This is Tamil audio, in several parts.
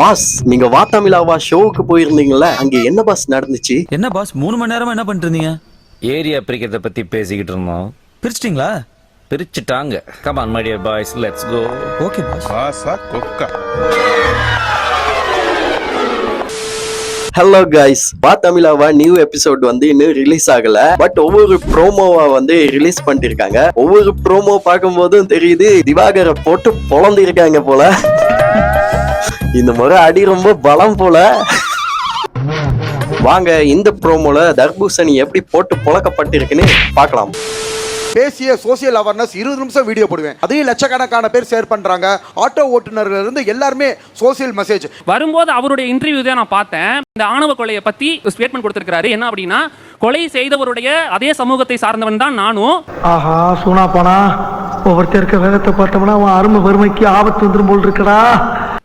பாஸ் நீங்க வா தமிழாவா ஷோவுக்கு போயிருந்தீங்கல்ல அங்க என்ன பாஸ் நடந்துச்சு? என்ன பாஸ் மூணு மணி நேரமா என்ன பண்ணிட்டு இருந்தீங்க ஏரியா பிரிக்கிறத பத்தி பேசிக்கிட்டு இருந்தோம். பிரிச்சிட்டிங்களா? பிரிச்சுட்டாங்க. Come on my dear boys let's go okay boss Passa coca. Hello guys வா தமிழாவா நியூ எபிசோட் வந்து இன்னும் ரிலீஸ் ஆகல. பட் ஒவ்வொரு ப்ரோமோவா வந்து ரிலீஸ் பண்ணிருக்காங்க. ஒவ்வொரு ப்ரோமோ பார்க்கும்போதும் தெரியுது திவாகரை போட்டு பொழந்திருக்காங்க போல. இந்த முறை அடி ரொம்ப பலம் போல. வாங்க இந்த ப்ரோமோல தர்பூசணி எப்படி போட்டு புழக்கப்பட்டிருக்குன்னு பார்க்கலாம். பேசிய சோசியல் அவேர்னஸ் இருபது நிமிஷம் வீடியோ போடுவேன். அதையும் லட்சக்கணக்கான பேர் ஷேர் பண்றாங்க. ஆட்டோ ஓட்டுநர்ல இருந்து எல்லாருமே சோசியல் மெசேஜ் வரும்போது அவருடைய இன்டர்வியூ தான் நான் பார்த்தேன். இந்த ஆணவ கொலையை பத்தி ஸ்டேட்மெண்ட் கொடுத்திருக்காரு என்ன அப்படின்னா கொலை செய்தவருடைய அதே சமூகத்தை சார்ந்தவன் தான் நானும். ஆஹா சூனா போனா ஒவ்வொருத்தர் இருக்க வேகத்தை பார்த்தோம்னா அவன் அருமை வறுமைக்கு ஆபத்து வந்துரும் போல் இருக்கடா.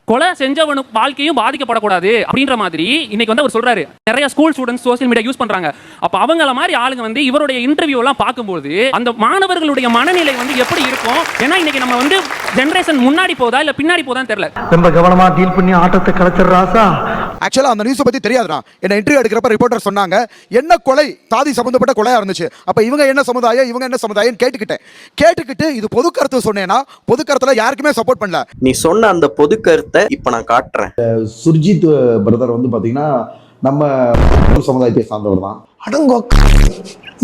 கொலை செஞ்சவனுக்கு வாழ்க்கையும் பாதிக்கப்படக்கூடாது அப்படின்ற மாதிரி இன்னைக்கு வந்து அவர் சொல்றாரு. நிறைய school students social media use பண்றாங்க. அப்ப அவங்கள மாதிரி ஆளுங்க வந்து இவருடைய இன்டர்வியூ எல்லாம் பார்க்கும்போது அந்த மாணவர்களுடைய மனநிலை வந்து எப்படி இருக்கும்? ஏன்னா இன்னைக்கு நம்ம வந்து ஜெனரேஷன் முன்னாடி போதா இல்ல பின்னாடி போதான்னு தெரியல. ரொம்ப கவனமா டீல் பண்ணி ஆட்டத்தை கலைச்சிடுற ராசா. ஆக்சுவலா அந்த நியூஸ் பத்தி தெரியாதுடா. என்ன இன்டர்வியூ எடுக்கிறப்ப ரிப்போர்ட்டர் சொன்னாங்க என்ன கொலை? சாதி சம்பந்தப்பட்ட கொலையா இருந்துச்சு. அப்ப இவங்க என்ன சமுதாயம் இவங்க என்ன சமுதாயம் கேட்டுக்கிட்டேன். கேட்டுக்கிட்டு இது பொது கருத்து சொன்னேன்னா பொது கருத்துல யாருக்குமே சப்போர்ட் பண்ணல. நீ சொன்ன அந்த பொது கருத்தை இப்ப நான் காட்டுறேன். சுர்ஜித் பிரதர் வந்து பாத்தீங்கன்னா நம்ம சமுதாயத்தை சார்ந்தவர் தான். அடங்கோ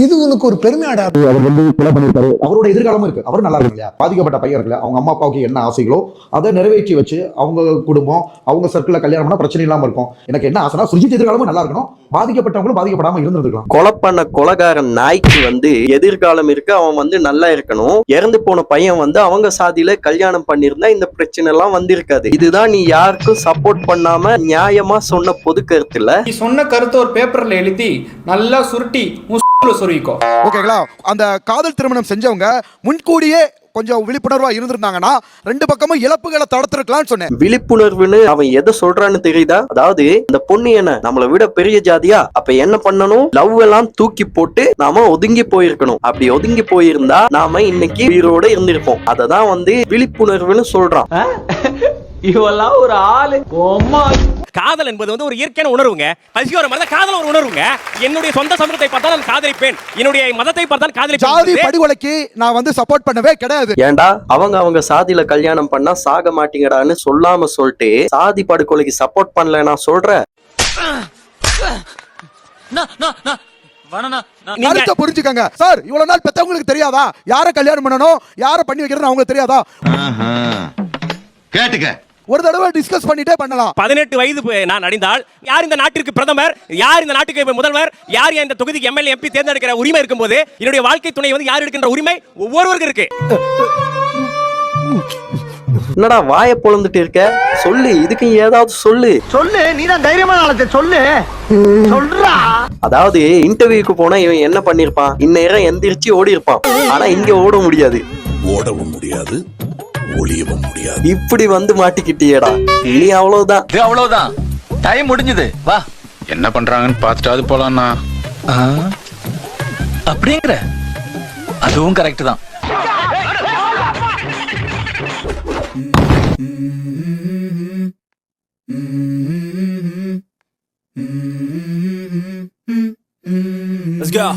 இது உனக்கு ஒரு பெருமையாடா. அவர் வந்து கொலை பண்ணியிருக்காரு அவரோட எதிர்காலமும் இருக்கு. அவர் நல்லா இருக்கும் இல்லையா? பாதிக்கப்பட்ட பையன் இருக்குல்ல. அவங்க அம்மா அப்பாவுக்கு என்ன ஆசைகளோ அதை நிறைவேற்றி வச்சு அவங்க குடும்பம் அவங்க சர்க்கிளில் கல்யாணம் பண்ணா பிரச்சனை இல்லாம இருக்கும். எனக்கு என்ன ஆசைனா சுர்ஜித் எதிர்காலமும் நல்லா இருக்கணும். பாதிக்கப்பட்டவங்களும் பாதிக்கப்படாம இருந்திருக்கலாம் கொலை பண்ண கொலைகாரன் நாய்க்கு வந்து எதிர்காலம் இருக்கு. அவன் வந்து நல்லா இருக்கணும். இறந்து போன பையன் வந்து அவங்க சாதியில கல்யாணம் பண்ணியிருந்தா இந்த பிரச்சனை எல்லாம் வந்திருக்காது. இதுதான் நீ யாருக்கும் சப்போர்ட் பண்ணாம நியாயமா சொன்ன பொது கருத்துல நீ சொன்ன கருத்தை ஒரு பேப்பர்ல எழுதி நல்லா சுருட்டி ஓகேங்களா அந்த காதல் திருமணம் செஞ்சவங்க முன்கூடியே கொஞ்சம் விழிப்புணர்வா இருந்திருந்தாங்கன்னா ரெண்டு பக்கமும் இழப்புகளை தடுத்திருக்கலாம்னு சொன்னேன். விழிப்புணர்வுன்னு அவன் எதை சொல்றான்னு தெரியுதா? அதாவது இந்த பொண்ணு என்ன நம்மளை விட பெரிய ஜாதியா? அப்ப என்ன பண்ணணும்? லவ் எல்லாம் தூக்கி போட்டு நாம ஒதுங்கி போயிருக்கணும். அப்படி ஒதுங்கி போயிருந்தா நாம இன்னைக்கு உயிரோட இருந்திருப்போம். அததான் வந்து விழிப்புணர்வுன்னு சொல்றான். இவெல்லாம் ஒரு ஆளு. காதல் என்பது வந்து ஒரு இயற்கையான உணர்வுங்க. பசியோர மாதிரி தான் காதல் ஒரு உணர்வுங்க. என்னுடைய சொந்த சமூகத்தை பார்த்தால் நான் காதலிப்பேன். என்னுடைய மதத்தை பார்த்தால் ஜாதி காதலிப்பேன் படுகொலைக்கு நான் வந்து சப்போர்ட் பண்ணவே கிடையாது. ஏன்டா அவங்க அவங்க சாதியில கல்யாணம் பண்ணா சாக மாட்டீங்கடான்னு சொல்லாம சொல்லிட்டு சாதி படுகொலைக்கு சப்போர்ட் பண்ணல நான் சொல்றேன். நீங்க கருத்தை புரிஞ்சுக்கங்க. சார் இவ்வளவு நாள் பெத்தவங்களுக்கு தெரியாதா? யார கல்யாணம் பண்ணணும்? யார பண்ணி வைக்கிறதுன்னு அவங்களுக்கு தெரியாதா? கேட்டுக்க. ஒரு தடவை டிஸ்கஸ் பண்ணிட்டே பண்ணலாம். பதினெட்டு வயது ப- நான் அடைந்தால் யார் இந்த நாட்டிற்கு பிரதமர்? யார் இந்த நாட்டுக்கு முதல்வர்? யார் இந்த தொகுதிக்கு எம்எல்ஏ எம்பி தேர்ந்தெடுக்கிற உரிமை இருக்கும்போது? என்னுடைய வாழ்க்கை துணை வந்து யார் எடுக்கின்ற உரிமை? ஒவ்வொருவருக்கும் இருக்கு. என்னடா வாயை பொழந்துட்டு இருக்க? சொல்லு இதுக்கு ஏதாவது சொல்லு. சொல்லு நீ தான் தைரியமான ஆளத்தை சொல்லு. சொல்றா. அதாவது இன்டர்வியூக்கு போனா இவன் என்ன பண்ணிருப்பான்? இந்நேரம் எந்திரிச்சு ஓடி இருப்பான் ஆனா இங்க ஓட முடியாது. ஓடவும் முடியாது. ஒளியவும் முடியாது. இப்படி வந்து மாட்டிக்கிட்டியேடா. இனி அவ்வளவுதான். இது அவ்வளவுதான். டைம் முடிஞ்சது. வா. என்ன பண்றாங்கன்னு பார்த்துட்டாவது போலாம்ண்ணா. அப்படிங்கிற. அதுவும் கரெக்ட் தான். Let's go.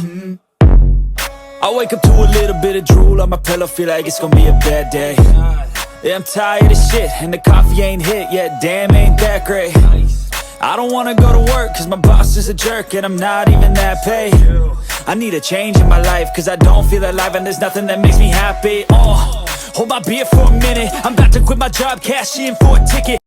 I wake up to a little bit of drool on my pillow, feel like it's gonna be a bad day. Yeah, I'm tired of shit, and the coffee ain't hit yet, damn, ain't that great. I don't wanna go to work, cause my boss is a jerk, and I'm not even that paid. I need a change in my life, cause I don't feel alive, and there's nothing that makes me happy. Oh, hold my beer for a minute, I'm about to quit my job, cash in for a ticket.